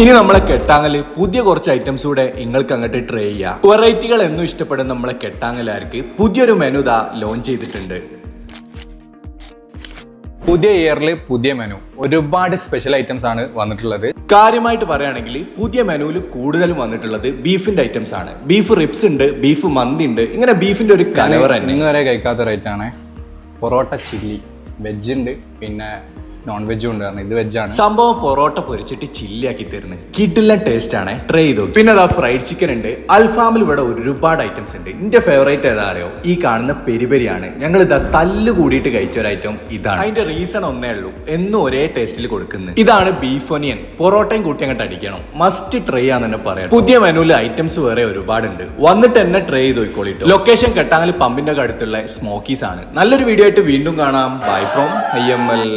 ഇനി നമ്മളെ കെട്ടാങ്ങൽ പുതിയ കുറച്ച് ഐറ്റംസ് കൂടെ നിങ്ങൾക്ക് അങ്ങോട്ട് ട്രൈ ചെയ്യാം. വെറൈറ്റികൾ എന്നും ഇഷ്ടപ്പെടുന്ന നമ്മളെ കെട്ടാങ്ങലാർക്ക് പുതിയൊരു മെനു ദാ ലോഞ്ച് ചെയ്തിട്ടുണ്ട്. പുതിയ ഇയറിൽ പുതിയ മെനു ഒരുപാട് സ്പെഷ്യൽ ഐറ്റംസ് ആണ് വന്നിട്ടുള്ളത്. കാര്യമായിട്ട് പറയുകയാണെങ്കിൽ പുതിയ മെനുവിൽ കൂടുതലും വന്നിട്ടുള്ളത് ബീഫിന്റെ ഐറ്റംസ് ആണ്. ബീഫ് റിപ്സ് ഉണ്ട് ബീഫ് മന്തി ഉണ്ട്. ഇങ്ങനെ ബീഫിന്റെ ഒരു കലവർ തന്നെ നിങ്ങൾ വരെ കഴിക്കാത്ത റേറ്റ് ആണ്. പൊറോട്ട ചില്ലി വെജ് ഉണ്ട് പിന്നെ നോൺ വെജും ഉണ്ട് കാരണം ഇത് വെജാണ് സംഭവം പൊറോട്ട പൊരിച്ചിട്ട് ചില്ലിയാക്കി തരുന്നത് കിഡില്ല ടേസ്റ്റ് ആണ്. ട്രൈ ചെയ്തു പിന്നെ അതാ ഫ്രൈഡ് ചിക്കൻ ഉണ്ട്. അൽഫാമിൽ ഇവിടെ ഒരുപാട് ഐറ്റംസ് ഉണ്ട്. എന്റെ ഫേവറേറ്റ് ഏതാ അറിയോ? ഈ കാണുന്ന പെരിപെരിയാണ്. ഞങ്ങൾ ഇതാ തല്ല് കൂടിയിട്ട് കഴിച്ച ഒരു ഐറ്റം ഇതാണ്. അതിന്റെ റീസൺ ഒന്നേ ഉള്ളൂ. എന്നും ഒരേ ടേസ്റ്റിൽ കൊടുക്കുന്നത് ഇതാണ് ബീഫ് ഒനിയൻ പൊറോട്ടയും കൂട്ടി അങ്ങോട്ട് അടിക്കണം. മസ്റ്റ് ട്രൈ ആന്ന് തന്നെ പറയാം. പുതിയ മെനുവിൽ ഐറ്റംസ് വേറെ ഒരുപാടുണ്ട്. വന്നിട്ട് എന്നെ ട്രൈ ചെയ്ത് നോക്കിക്കോളിട്ടോ. ലൊക്കേഷൻ കെട്ടാങ്ങൽ പമ്പിന്റെ അടുത്തുള്ള സ്മോക്കീസ് ആണ്. നല്ലൊരു വീഡിയോ ആയിട്ട് വീണ്ടും കാണാം. Bye from I M L